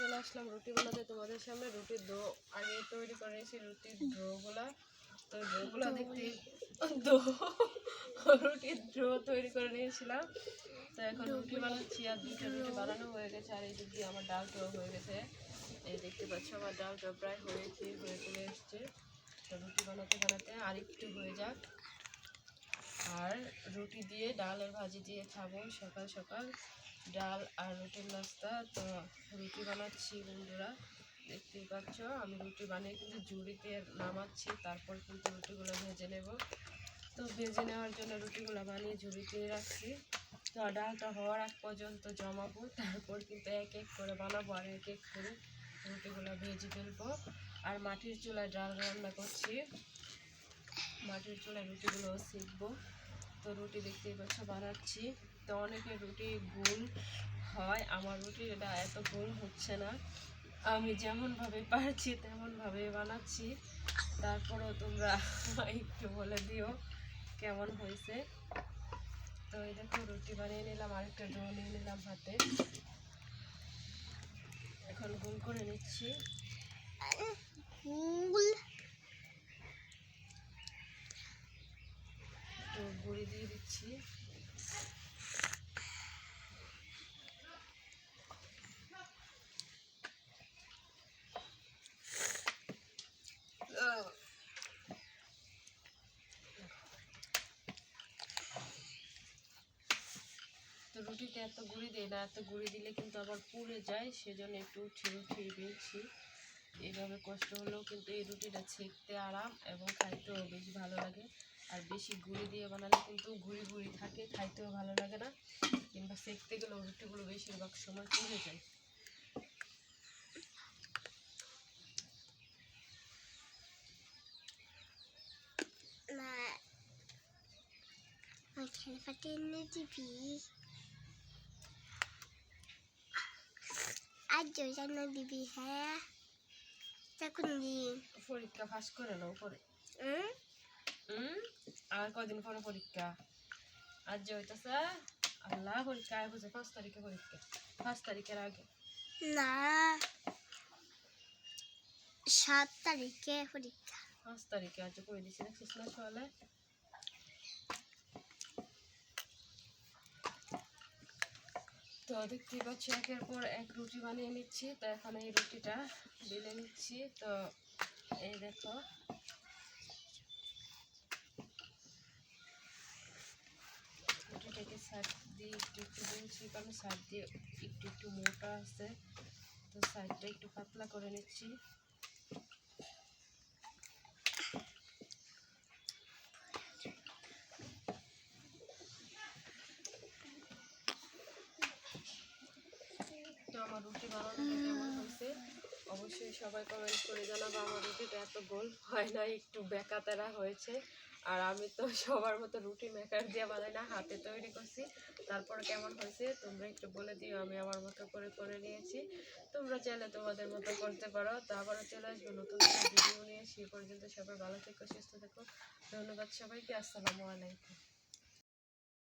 চলে আসলাম রুটি বানাতে তোমাদের সামনে রুটির ডো আগে তৈরি করে নিয়েছি রুটির ডোগুলা। তো ডোগুলা দেখতে ডো রুটির ডো তৈরি করে নিয়েছিলাম। তো এখন রুটি বানাচ্ছি আর দুটো রুটি বানানো হয়ে গেছে। আর এই দিক আমার ডাল ডালটাও হয়ে গেছে। এই দেখতে পাচ্ছ আমার ডাল ডালটা প্রায় হয়েছে হয়ে চলে এসছে। তো রুটি বানাতে বানাতে আর একটু হয়ে যাক। আর রুটি দিয়ে ডালের ভাজি দিয়ে খাব সকাল সকাল। ডাল আর রুটির নাস্তা, তো রুটি বানাচ্ছি বন্ধুরা। দেখতেই পাচ্ছ, আমি রুটি বানিয়ে কিন্তু ঝুড়িতে নামাচ্ছি, তারপর কিন্তু রুটিগুলো ভেজে নেব। তো ভেজে নেওয়ার জন্য রুটিগুলো বানিয়ে ঝুড়িতে রাখছি। তো ডালটা হওয়ার আগ পর্যন্ত জমাবো, তারপর কিন্তু এক এক করে বানাবো আর এক এক করে রুটিগুলো ভেজে ফেলব। আর মাটির চুলায় ডাল রান্না করছি। মাটির চুলায় রুটিগুলো শিখব তো রুটি দেখতেই পাচ্ছ, বানাচ্ছি। তো অনেকে রুটি গোল হয়, আমার রুটি এটা এত গোল হচ্ছে না। আমি যেমনভাবে পারছি, তেমনভাবে বানাচ্ছি। তারপরেও তোমরা একটু বলে দিও কেমন হয়েছে। তো এই দেখো, রুটি বানিয়ে নিলাম, আরেকটা ডো নিয়ে নিলাম হাতে। এখন গোল করে নিচ্ছি। গুঁড়ি দিয়ে দিচ্ছি। তো রুটিতে এত গুঁড়ি দিই না, এত গুঁড়ি দিলে কিন্তু আবার পুড়ে যায়, সেজন্য একটু উঠিয়ে উঠিয়ে দিয়েছি। এইভাবে কষ্ট হলেও কিন্তু এই রুটিটা ছেঁকতে আরাম এবং খাইতেও বেশ ভালো লাগে। আর বেশি গুঁড়ি দিয়ে বানালে কিন্তু গুঁড়ি গুঁড়ি থাকে, খাইতেও ভালো লাগে না। কিংবা সেঁকতে গেলেও রুটিগুলো বেশিরভাগ সময় পুড়ে যায়। না ওইখানে ফাটিয়ে এনে দিবি আজ জন্য দিবি হ্যাঁ? তখন দিন পরীক্ষা পাস করে নাও পরে। হুম আর কদিন পরে পরীক্ষা? আজ যে হইতেছে আল্লাহ পরীক্ষা আয় বুঝে পাঁচ তারিখে পরীক্ষা। পাঁচ তারিখের আগে। না সাত তারিখে পরীক্ষা। পাঁচ তারিখে আজ করে দিছি দেখছিস না সকালে? তো দেখতেই পাচ্ছি, একের পর এক রুটি বানিয়ে নিচ্ছি। তো এখন এই রুটিটা বেলে নিচ্ছি। তো এই দেখো। রুটিটাকে সাইড দিয়ে একটু একটু দিয়েছি কারণ সাইড দিয়ে একটু একটু মোটা আছে। তো সাইডটা একটু পাতলা করে নিচ্ছি তো আমার রুটি বানানোটা কেমন হয়েছে। অবশ্যই সবাই কমেন্ট করে জানাব, আমার রুটিটা এত গোল হয় না, একটু বেঁকা তেরা হয়েছে। আর আমি তো সবার মতো রুটি মেকার দিয়ে বানাই না, হাতে তৈরি করছি। তারপর কেমন হয়েছে তোমরা একটু বলে দিও, আমি আমার মতো করে করে নিয়েছি। তোমরা চাইলে তোমাদের মতো করতে পারো। তো আবারও চলে আসব নতুন ভিডিও নিয়ে। সে পর্যন্ত সবাই ভালো থেকো, সুস্থ থেকো। ধন্যবাদ সবাইকে, আসসালামু আলাইকুম।